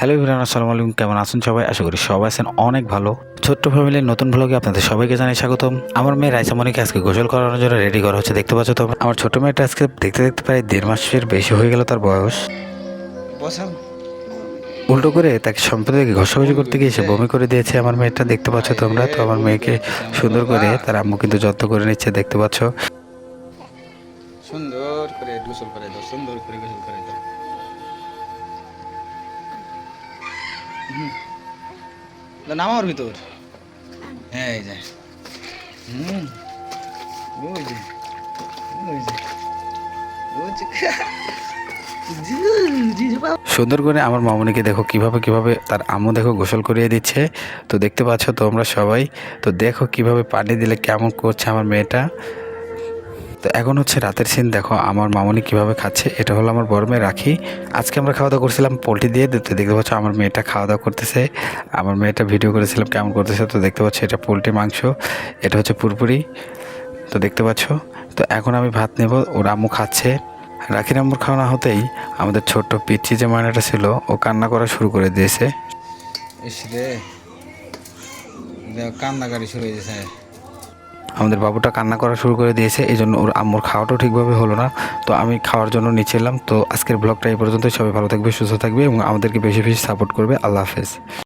Hello ইবরান আসসালামু আলাইকুম। কেমন আছেন সবাই? আশা করি সবাই আছেন অনেক ভালো। ছোট্ট ফ্যামিলির নতুন ব্লগে আপনাদের সবাইকে জানাই স্বাগতম। আমার মেয়ে রাইসামণিকে আজকে গোসল করানোর জন্য রেডি করা হচ্ছে দেখতে পাচ্ছ তো আমার ছোট মেয়েটা আজকে দেখতে দেখতে প্রায় দেড় মাসের বেশি হয়ে গেল তার বয়স। উল্টো করে তাকে সম্প্রতি ঘষাঘষি করতে গিয়ে সে বমি করে দিয়েছে আমার মেয়েটা দেখতে পাচ্ছ তোমরা? তো আমার মেয়েকে সুন্দর করে তার আম্মু কিন্তু যত্ন করে নিচ্ছে দেখতে পাচ্ছ। সুন্দর করে গোসল করে দাও সুন্দর করে গোসল করে দাও। হুম। তা নামাওর ভিতর হ্যাঁ এই যে। হুম। ওই যে ওই যে। সুন্দর করে আমার মামুনিকে দেখো কীভাবে কীভাবে তার আম্মু দেখো গোসল করিয়ে দিচ্ছে। তো দেখতে পাচ্ছ তোমরা সবাই। তো দেখো কীভাবে পানি দিলে কেমন করছে আমার মেয়েটা। তো এখন হচ্ছে রাতের সিন দেখো আমার মামনি কীভাবে খাচ্ছে, এটা হলো আমার বড় মেয়ে রাখি। আজকে আমরা খাওয়া দাওয়া করছিলাম পোলট্রি দিয়ে, তো দেখতে পাচ্ছ আমার মেয়েটা খাওয়া দাওয়া করতেছে। আমার মেয়েটা ভিডিও করেছিলাম কেমন করতেছে, তো দেখতে পাচ্ছ এটা পোলট্রি মাংস, এটা হচ্ছে পুরপুরি, তো দেখতে পাচ্ছ। তো এখন আমি ভাত নেব, ওর আম্মু খাচ্ছে। রাখি নম্বর খাওয়া হতেই আমাদের ছোট্ট পিচ্ছি যে ময়নাটা ছিল, ও কান্না করা শুরু করে দিয়েছে। কান্নাকারি শুরু হয়ে গেছে। আমাদের বাবুটা কান্না করা শুরু করে দিয়েছে, এই জন্য ওর আম্মুর খাওয়াটাও ঠিকভাবে হলো না। তো আমি খাওয়ার জন্য নিচে এলাম। তো আজকের ব্লগটা এই পর্যন্ত সবাই ভালো থাকবে, সুস্থ থাকবে এবং আমাদেরকে বেশি বেশি সাপোর্ট করবে। আল্লাহ হাফেজ।